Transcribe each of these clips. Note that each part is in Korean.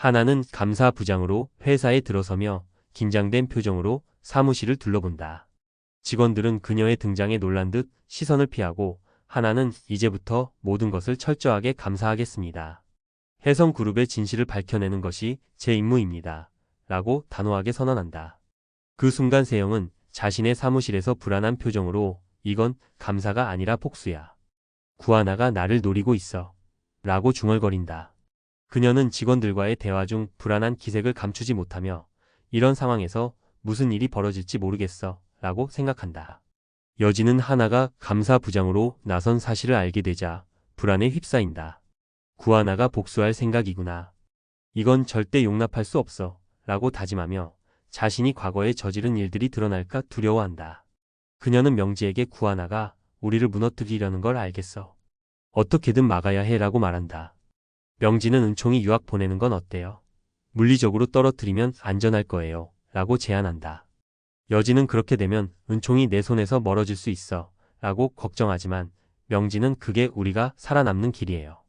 하나는 감사 부장으로 회사에 들어서며 긴장된 표정으로 사무실을 둘러본다. 직원들은 그녀의 등장에 놀란 듯 시선을 피하고 하나는 이제부터 모든 것을 철저하게 감사하겠습니다. 해성그룹의 진실을 밝혀내는 것이 제 임무입니다. 라고 단호하게 선언한다. 그 순간 세영은 자신의 사무실에서 불안한 표정으로 이건 감사가 아니라 복수야. 구하나가 나를 노리고 있어. 라고 중얼거린다. 그녀는 직원들과의 대화 중 불안한 기색을 감추지 못하며 이런 상황에서 무슨 일이 벌어질지 모르겠어. 라고 생각한다. 여진은 하나가 감사 부장으로 나선 사실을 알게 되자 불안에 휩싸인다. 구하나가 복수할 생각이구나. 이건 절대 용납할 수 없어. 라고 다짐하며 자신이 과거에 저지른 일들이 드러날까 두려워한다. 그녀는 명지에게 구하나가 우리를 무너뜨리려는 걸 알겠어. 어떻게든 막아야 해 라고 말한다. 명지는 은총이 유학 보내는 건 어때요? 물리적으로 떨어뜨리면 안전할 거예요. 라고 제안한다. 여진은 그렇게 되면 은총이 내 손에서 멀어질 수 있어. 라고 걱정하지만 명지는 그게 우리가 살아남는 길이에요.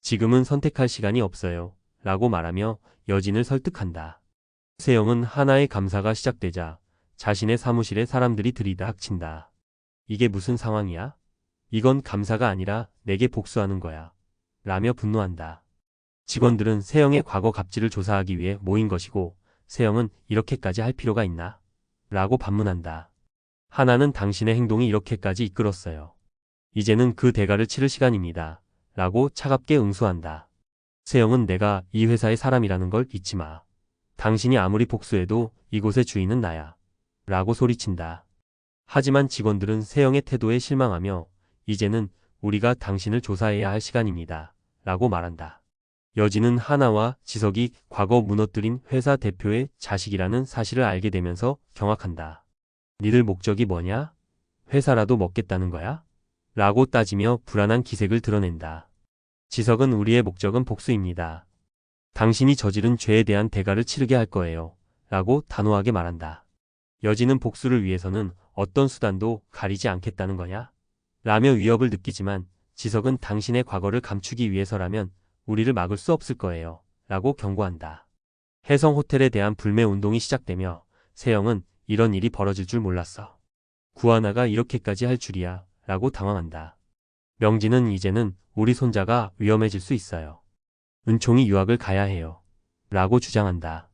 지금은 선택할 시간이 없어요. 라고 말하며 여진을 설득한다. 세영은 하나의 감사가 시작되자 자신의 사무실에 사람들이 들이다 학친다. 이게 무슨 상황이야? 이건 감사가 아니라 내게 복수하는 거야. 라며 분노한다. 직원들은 세영의 과거 갑질을 조사하기 위해 모인 것이고 세영은 이렇게까지 할 필요가 있나? 라고 반문한다. 하나는 당신의 행동이 이렇게까지 이끌었어요. 이제는 그 대가를 치를 시간입니다. 라고 차갑게 응수한다. 세영은 내가 이 회사의 사람이라는 걸 잊지 마. 당신이 아무리 복수해도 이곳의 주인은 나야. 라고 소리친다. 하지만 직원들은 세영의 태도에 실망하며 이제는 우리가 당신을 조사해야 할 시간입니다. 라고 말한다. 여진은 하나와 지석이 과거 무너뜨린 회사 대표의 자식이라는 사실을 알게 되면서 경악한다. 니들 목적이 뭐냐? 회사라도 먹겠다는 거야? 라고 따지며 불안한 기색을 드러낸다. 지석은 우리의 목적은 복수입니다. 당신이 저지른 죄에 대한 대가를 치르게 할 거예요. 라고 단호하게 말한다. 여진은 복수를 위해서는 어떤 수단도 가리지 않겠다는 거냐? 라며 위협을 느끼지만 지석은 당신의 과거를 감추기 위해서라면 우리를 막을 수 없을 거예요. 라고 경고한다. 해성 호텔에 대한 불매 운동이 시작되며 세영은 이런 일이 벌어질 줄 몰랐어. 구하나가 이렇게까지 할 줄이야. 라고 당황한다. 명지는 이제는 우리 손자가 위험해질 수 있어요. 은총이 유학을 가야 해요. 라고 주장한다.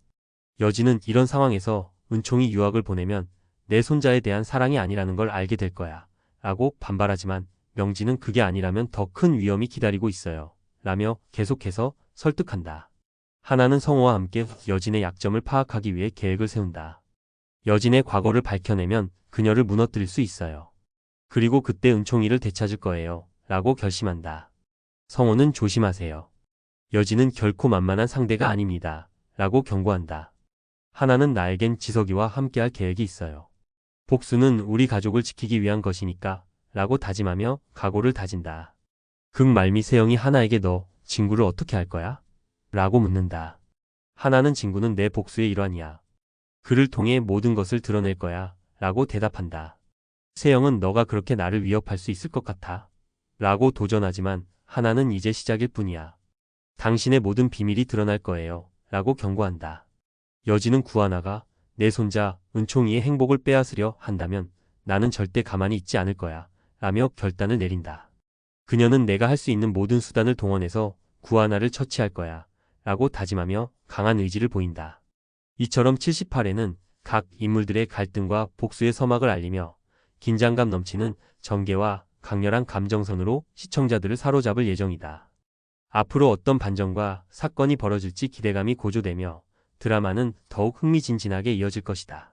여진은 이런 상황에서 은총이 유학을 보내면 내 손자에 대한 사랑이 아니라는 걸 알게 될 거야. 라고 반발하지만 명지는 그게 아니라면 더 큰 위험이 기다리고 있어요. 라며 계속해서 설득한다. 하나는 성호와 함께 여진의 약점을 파악하기 위해 계획을 세운다. 여진의 과거를 밝혀내면 그녀를 무너뜨릴 수 있어요. 그리고 그때 은총이를 되찾을 거예요. 라고 결심한다. 성호는 조심하세요. 여진은 결코 만만한 상대가 아닙니다. 라고 경고한다. 하나는 나에겐 지석이와 함께할 계획이 있어요. 복수는 우리 가족을 지키기 위한 것이니까 라고 다짐하며 각오를 다진다. 극말미 세영이 하나에게 너 친구를 어떻게 할 거야? 라고 묻는다. 하나는 친구는 내 복수의 일환이야. 그를 통해 모든 것을 드러낼 거야. 라고 대답한다. 세영은 너가 그렇게 나를 위협할 수 있을 것 같아. 라고 도전하지만 하나는 이제 시작일 뿐이야. 당신의 모든 비밀이 드러날 거예요. 라고 경고한다. 여진은 구하나가 내 손자 은총이의 행복을 빼앗으려 한다면 나는 절대 가만히 있지 않을 거야. 라며 결단을 내린다. 그녀는 내가 할 수 있는 모든 수단을 동원해서 구하나를 처치할 거야. 라고 다짐하며 강한 의지를 보인다. 이처럼 78회는 각 인물들의 갈등과 복수의 서막을 알리며 긴장감 넘치는 전개와 강렬한 감정선으로 시청자들을 사로잡을 예정이다. 앞으로 어떤 반전과 사건이 벌어질지 기대감이 고조되며 드라마는 더욱 흥미진진하게 이어질 것이다.